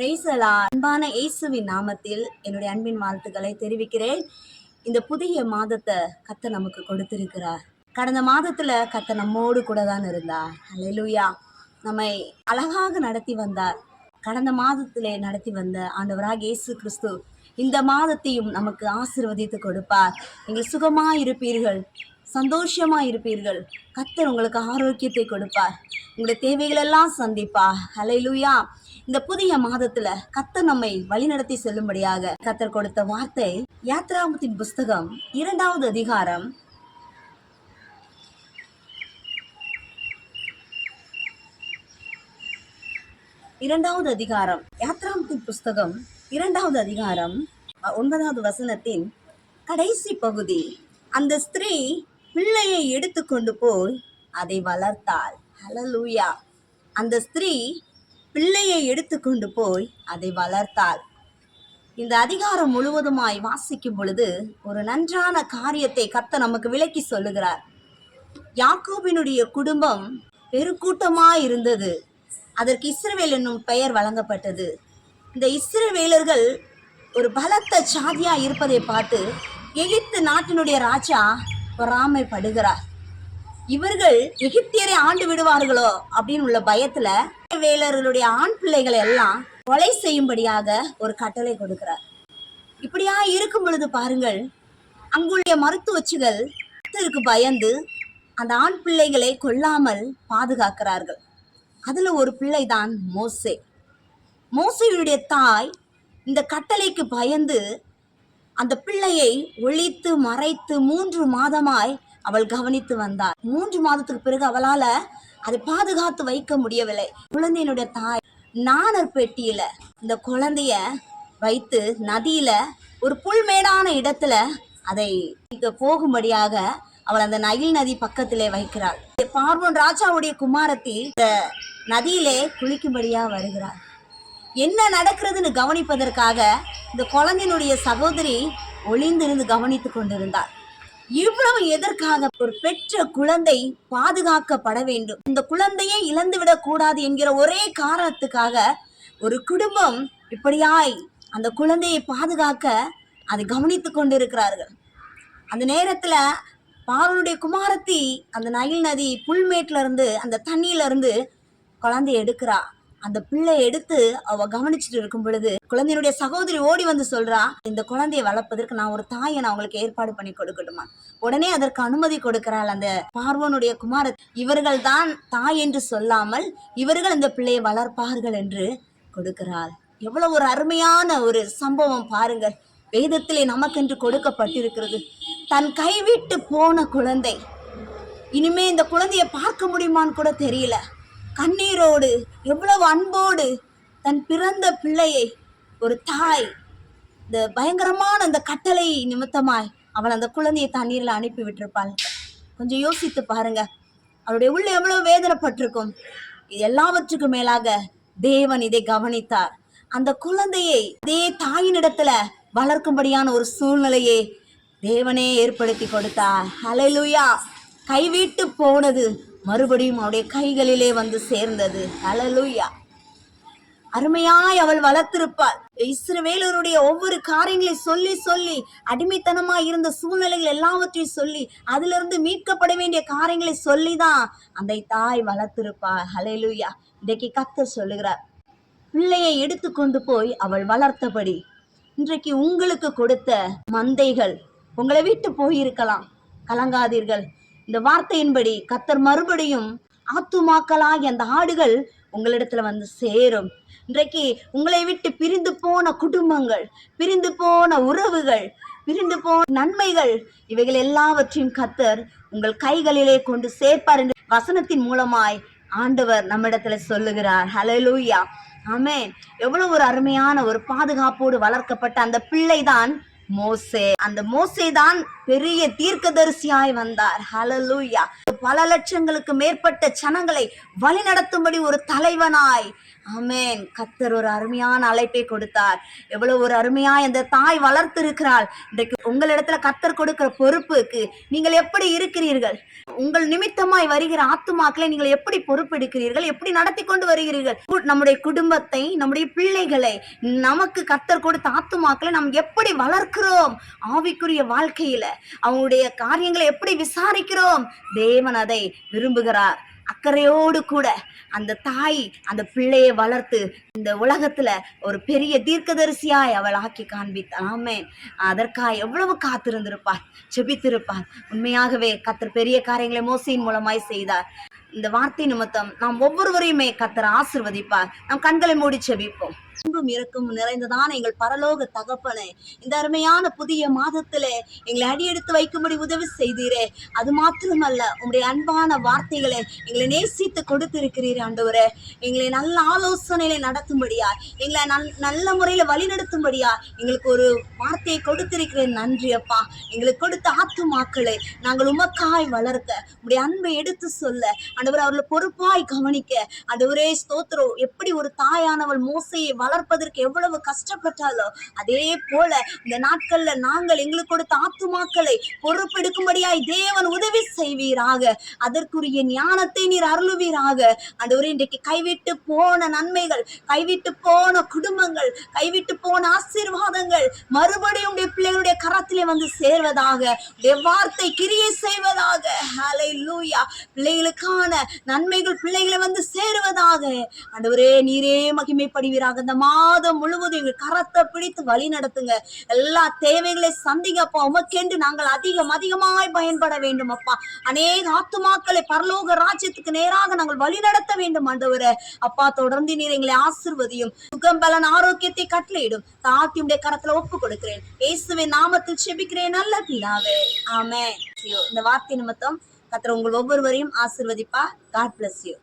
பிரைசலா அன்பான இயேசுவின் நாமத்தில் என்னுடைய அன்பின் வாழ்த்துக்களை தெரிவிக்கிறேன். இந்த புதிய மாதத்தை கத்த நமக்கு கொடுத்திருக்கிறார். கடந்த மாதத்துல கத்த நம்மோடு கூட தான் இருந்தார். அல்லேலூயா நம்மை அழகாக நடத்தி வந்தார். கடந்த மாதத்திலே நடத்தி வந்த ஆண்டவராக இயேசு கிறிஸ்து இந்த மாதத்தையும் நமக்கு ஆசிர்வதித்து கொடுப்பார். நீங்கள் சுகமாக இருப்பீர்கள் சந்தோஷமா இருப்பீர்கள் கத்தர் உங்களுக்கு ஆரோக்கியத்தை கொடுப்பார். உங்களுடைய தேவைகளெல்லாம் சந்திப்பார். ஹalleluya இந்த புதிய மாதத்துல கத்தர் நம்மை வழிநடத்தி செல்லும்படியாக கத்தர் கொடுத்த வார்த்தை யாத்ராமத்தின் புஸ்தகம் இரண்டாவது அதிகாரம். இரண்டாவது அதிகாரம் யாத்ராமத்தின் புஸ்தகம் இரண்டாவது அதிகாரம் ஒன்பதாவது வசனத்தின் கடைசி பகுதி. அந்த ஸ்திரீ பிள்ளையை எடுத்துக்கொண்டு போய் அதை வளர்த்தாள். ஹalleluya அந்த ஸ்திரீ பிள்ளையை எடுத்துக்கொண்டு போய் அதை வளர்த்தாள். இந்த அதிகாரம் முழுவதுமாய் வாசிக்கும் பொழுது ஒரு நன்றான காரியத்தை கத்த நமக்கு விளக்கி சொல்லுகிறார். யாக்கோபினுடைய குடும்பம் பெருக்கூட்டமாய் இருந்தது அதற்கு இஸ்ரவேல் என்னும் பெயர் வழங்கப்பட்டது. இந்த இஸ்ரவேலர்கள் ஒரு பலத்த சாதியா இருப்பதை பார்த்து எகிப்து நாட்டினுடைய ராஜா பொறாமைப்படுகிறார். இவர்கள் எகிப்தியரை ஆண்டு விடுவார்களோ அப்படின்னு உள்ள பயத்துல வேலர்களுடைய ஆண் பிள்ளைகளை எல்லாம் கொலை செய்யும்படியாக ஒரு கட்டளை கொடுக்கிறார். இப்படியா இருக்கும் பொழுது பாருங்கள் அங்குள்ள மருத்துவச்சிகள் கர்த்தருக்கு பயந்து அந்த ஆண் பிள்ளைகளை கொல்லாமல் பாதுகாக்கிறார்கள். அதுல ஒரு பிள்ளைதான் மோசே. மோசையுடைய தாய் இந்த கட்டளைக்கு பயந்து அந்த பிள்ளையை ஒழித்து மறைத்து மூன்று மாதமாய் அவள் கவனித்து வந்தாள். மூன்று மாதத்துக்கு பிறகு அவளால அதை பாதுகாத்து வைக்க முடியவில்லை. குழந்தையினுடைய தாய் நாணர் பெட்டியில இந்த குழந்தைய வைத்து நதியில ஒரு புல்மேடான இடத்துல அதை போகும்படியாக அவள் அந்த நயில் நதி பக்கத்திலே வைக்கிறாள். பார்வன் ராஜாவுடைய குமாரத்தி இந்த நதியிலே குளிக்கும்படியா வருகிறார் என்ன நடக்கிறதுன்னு கவனிப்பதற்காக இந்த குழந்தையினுடைய சகோதரி ஒளிந்திருந்து கவனித்து கொண்டிருந்தாள். இவ்வளவு எதற்காக ஒரு பெற்ற குழந்தை பாதுகாக்கப்பட வேண்டும்? இந்த குழந்தையை இழந்து விடக் கூடாது என்கிற ஒரே காரணத்துக்காக ஒரு குடும்பம் இப்படியாய் அந்த குழந்தையை பாதுகாக்க அதை கவனித்துக் கொண்டிருக்கிறார்கள். அந்த நேரத்துல பார்வனுடைய குமாரத்தி அந்த நயில் நதி புல்மேட்ல இருந்து அந்த தண்ணியில இருந்து குழந்தைய எடுக்கிறா. அந்த பிள்ளை எடுத்து அவ கவனிச்சுட்டு இருக்கும் பொழுது குழந்தையினுடைய சகோதரி ஓடி வந்து சொல்றா இந்த குழந்தையை வளர்ப்பதற்கு நான் ஒரு தாயை நான் உங்களுக்கு ஏற்பாடு பண்ணி கொடுக்கட்டுமா? உடனே அதற்கு அனுமதி கொடுக்கிறாள் அந்த பார்வனுடைய குமார இவர்கள் தான் தாய் என்று சொல்லாமல் இவர்கள் இந்த பிள்ளையை வளர்ப்பார்கள் என்று கொடுக்கிறாள். எவ்வளவு ஒரு அருமையான ஒரு சம்பவம் பாருங்கள். வேதத்திலே நமக்கென்று கொடுக்கப்பட்டிருக்கிறது. தன் கைவிட்டு போன குழந்தை. இனிமே இந்த குழந்தைய பார்க்க முடியுமான்னு கூட தெரியல. கண்ணீரோடு எவ்வளவு அன்போடு தன் பிறந்த பிள்ளையை ஒரு தாய் இந்த பயங்கரமான அந்த கட்டளை நிமித்தமாய் அவள் அந்த குழந்தையை தண்ணீரில் அனுப்பி விட்டிருப்பாள். கொஞ்சம் யோசித்து பாருங்க. அவளுடைய உள்ள எவ்வளவு வேதனைப்பட்டிருக்கும். இது எல்லாவற்றுக்கும் மேலாக தேவன் இதை கவனித்தார். அந்த குழந்தையை அதே தாயினிடத்துல வளர்க்கும்படியான ஒரு சூழ்நிலையை தேவனே ஏற்படுத்தி கொடுத்தார். ஹalleluya கைவிட்டு போனது மறுபடியும் அவருடைய கைகளிலே வந்து சேர்ந்தது. ஹalleluya. அருமையாய் அவள் வளர்த்திருப்பாள். இஸ்ரவேலருடைய ஒவ்வொரு காரியங்களை சொல்லி சொல்லி அடிமைத்தனமா இருந்த சூழ்நிலைகள் எல்லாவற்றையும் சொல்லி அதிலிருந்து மீட்கப்பட வேண்டிய காரியங்களை சொல்லி தான் அந்த தாய் வளர்த்திருப்பாள். ஹalleluya. இன்றைக்கு கத்தர் சொல்லுகிறார் பிள்ளையை எடுத்துக்கொண்டு போய் அவள் வளர்த்தபடி இன்றைக்கு உங்களுக்கு கொடுத்த மந்தைகள் உங்களை விட்டு போயிருக்கலாம். கலங்காதீர்கள். இந்த வார்த்தையின்படி கத்தர் மறுபடியும் ஆத்துமாக்களாகி அந்த ஆடுகள் உங்களிடத்துல வந்து சேரும். இன்றைக்கு உங்களை விட்டு பிரிந்து போன குடும்பங்கள் பிரிந்து போன உறவுகள் பிரிந்து போன நன்மைகள் இவைகள் எல்லாவற்றையும் கத்தர் உங்கள் கைகளிலே கொண்டு சேர்ப்பார் என்று வசனத்தின் மூலமாய் ஆண்டவர் நம்மிடத்துல சொல்லுகிறார். ஹலலூயா ஆமே எவ்வளவு ஒரு அருமையான ஒரு பாதுகாப்போடு வளர்க்கப்பட்ட அந்த பிள்ளைதான் மோசே. அந்த மோசே தான் பெரிய தீர்க்கதரிசியாய் வந்தார். ஹலலூயா பல லட்சங்களுக்கு மேற்பட்ட ஜனங்களை வழிநடத்தும்படி ஒரு தலைவனாய். ஆமென். கத்தர் ஒரு அருமையான அழைப்பை கொடுத்தார். எவ்வளவு ஒரு அருமையா இந்த தாய் வளர்த்திருக்கிறாள். இன்றைக்கு உங்களிடத்துல கத்தர் கொடுக்கிற பொறுப்புக்கு நீங்கள் எப்படி இருக்கிறீர்கள்? உங்கள் நிமித்தமாய் வருகிற ஆத்துமாக்களை நீங்கள் எப்படி பொறுப்பெடுக்கிறீர்கள்? எப்படி நடத்தி கொண்டு வருகிறீர்கள்? நம்முடைய குடும்பத்தை நம்முடைய பிள்ளைகளை நமக்கு கத்தர் கொடுத்த ஆத்துமாக்களை நாம் எப்படி வளர்க்கிறோம்? ஆவிக்குரிய வாழ்க்கையில அவங்களுடைய காரியங்களை எப்படி விசாரிக்கிறோம்? தேவ தேவன் அதை விரும்புகிறார். அக்கறையோடு கூட அந்த தாய் அந்த பிள்ளையை வளர்த்து இந்த உலகத்துல ஒரு பெரிய தீர்க்கதரிசியாய் அவள் ஆக்கி காண்பித்தாள் ஆமென். அதற்காக எவ்வளவு காத்திருந்திருப்பார் செபித்திருப்பார் உண்மையாகவே கத்தர் பெரிய காரியங்களை மோசையின் மூலமாய் செய்தார். இந்த வார்த்தை நிமித்தம் நாம் ஒவ்வொருவரையுமே கத்தர் ஆசிர்வதிப்பார். நாம் கண்களை மூடி செபிப்போம். அன்பும் இருக்கும் நிறைந்ததான எங்கள் பரலோக தகப்பனே. இந்த அருமையான புதிய மாதத்திலே எங்களை அடியெடுத்து வைக்கும்படி உதவி செய்தீரே. அது மாத்திரமல்ல உங்களுடைய அன்பான வார்த்தைகளை எங்களை நேசித்து கொடுத்திருக்கிறீர் ஆண்டவரே. எங்களை நல்ல ஆலோசனையில நடத்தும்படியா எங்களை நல்ல முறையில வழிநடத்தும்படியா எங்களுக்கு ஒரு வார்த்தையை கொடுத்திருக்கிறேன். நன்றி அப்பா. எங்களுக்கு கொடுத்த ஆத்துமாக்களை நாங்கள் உமக்காய் வளர்க்க உங்களுடைய அன்பை எடுத்து சொல்ல ஆண்டவர் அவர்களை பொறுப்பாய் கவனிக்க. ஆண்டவரே ஸ்தோத்திரம். எப்படி ஒரு தாயானவள் மோசையை வளர்ப்பதற்கு எவ்வளவு கஷ்டப்பட்டாலோ அதே போல இந்த நாட்கள்ல நாங்கள் எங்களுக்கு கொடுத்த ஆத்துமாக்களை பொறுப்பெடுக்கும்படியாய் தேவன் உதவி செய்வீராக. அதற்குரிய ஞானத்தை நீர் அருளுவீராக. ஆண்டவரே இன்றைக்கு கைவிட்டு போன நன்மைகள் கைவிட்டு போன குடும்பங்கள் கைவிட்டு போன ஆசீர்வாதங்கள் மறுபடியும் உடைய பிள்ளைகளுடைய கரத்திலே வந்து சேர்வதாக வார்த்தை கிரியை செய்வதாக. லூயா பிள்ளைகளுக்கான நன்மைகள் பிள்ளைகளை வந்து சேருவதாக. ஆண்டவரே நீரே மகிமைப்படுவீராக. இந்த மாதம் முழுவதும் எங்கள் கரத்தை பிடித்து வழி நடத்துங்க. எல்லா தேவைகளை சந்திங்க அப்பா உமக்கென்று நாங்கள் அதிகம் அதிகமாய் பயன்பட வேண்டும் அப்பா. அநேக ஆத்துமாக்களை பரலோக ராஜ்யத்துக்கு நேராக நாங்கள் வழி நடத்த வேண்டும் ஆண்டவரே. அப்பா தொடர்ந்து நீர் எங்களை ஆசிர்வதியும். சுகம் பலன் ஆரோக்கியத்தை கட்டளையிடும். தாத்தியுடைய கரத்துல ஒப்பு கொடுக்கிறேன் இயேசுவின் நாமத்தில் செபிக்கிறேன். நல்ல பிதாவே. ஆமே இந்த வார்த்தை நிமித்தம் கத்திர உங்கள் ஒவ்வொருவரையும் ஆசிர்வதிப்பா காட் பிளஸ் யூ